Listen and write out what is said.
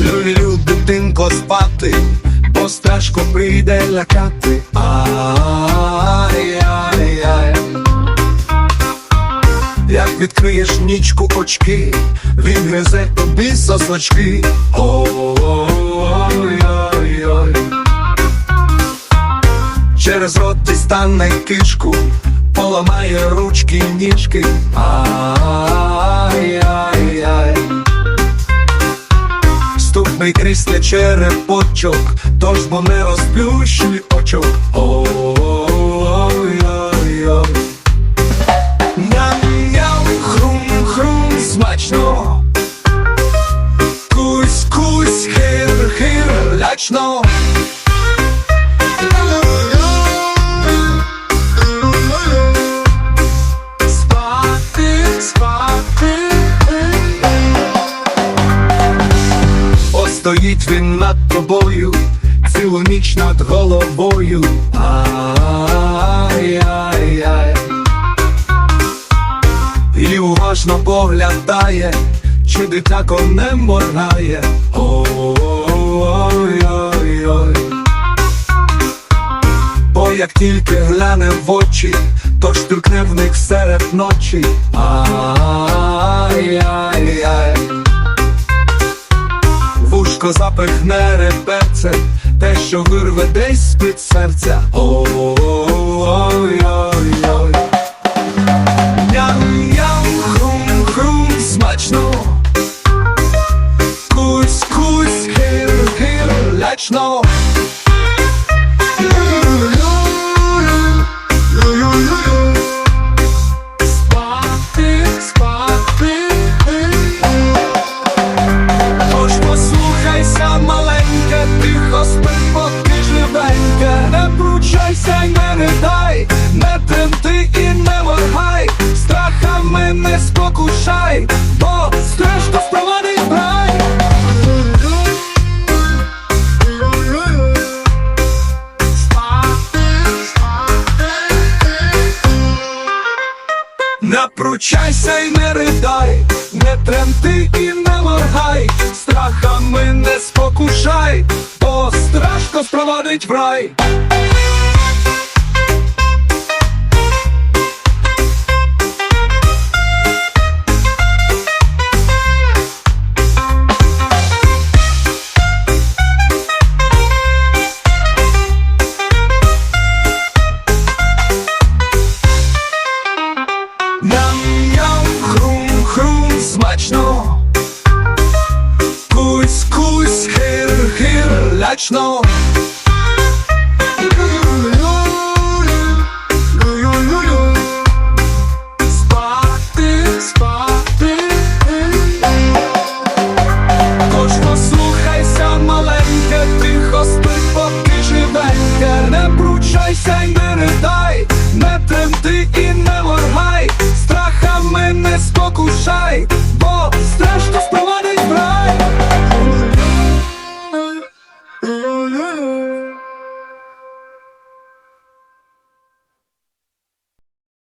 Люблю дитинко спати, бо стежко прийде лякати. Ай-яй-яй. Як відкриєш нічку очки, він гризе тобі сосочки. Ой-ой-ой. Рот дістане кишку, поламає ручки ніжки. Ай-яй-яй. Ступний крізь черепочок, тож бо не розплющуй очок. Ням-ням, хрум-хрум, смачно. Кусь-кусь, хир-хир. Постоїть він над тобою, цілу ніч над головою. Ай-яй-яй. І уважно поглядає, чи дитяко не моргає. Ой-ой-ой. Бо як тільки гляне в очі, то штуркне в них серед ночі. Ай-яй-яй. Вушко запихне реперце, те, що вирве десь з-під серця. Ой-ой-ой. Ням-ням, хрум-хрум, смачно. Кусь-кусь, хир-хир, лячно. Не пручайся й не ридай, не тремти і не моргай, страхами не спокушай, бо страшно спровадить в рай.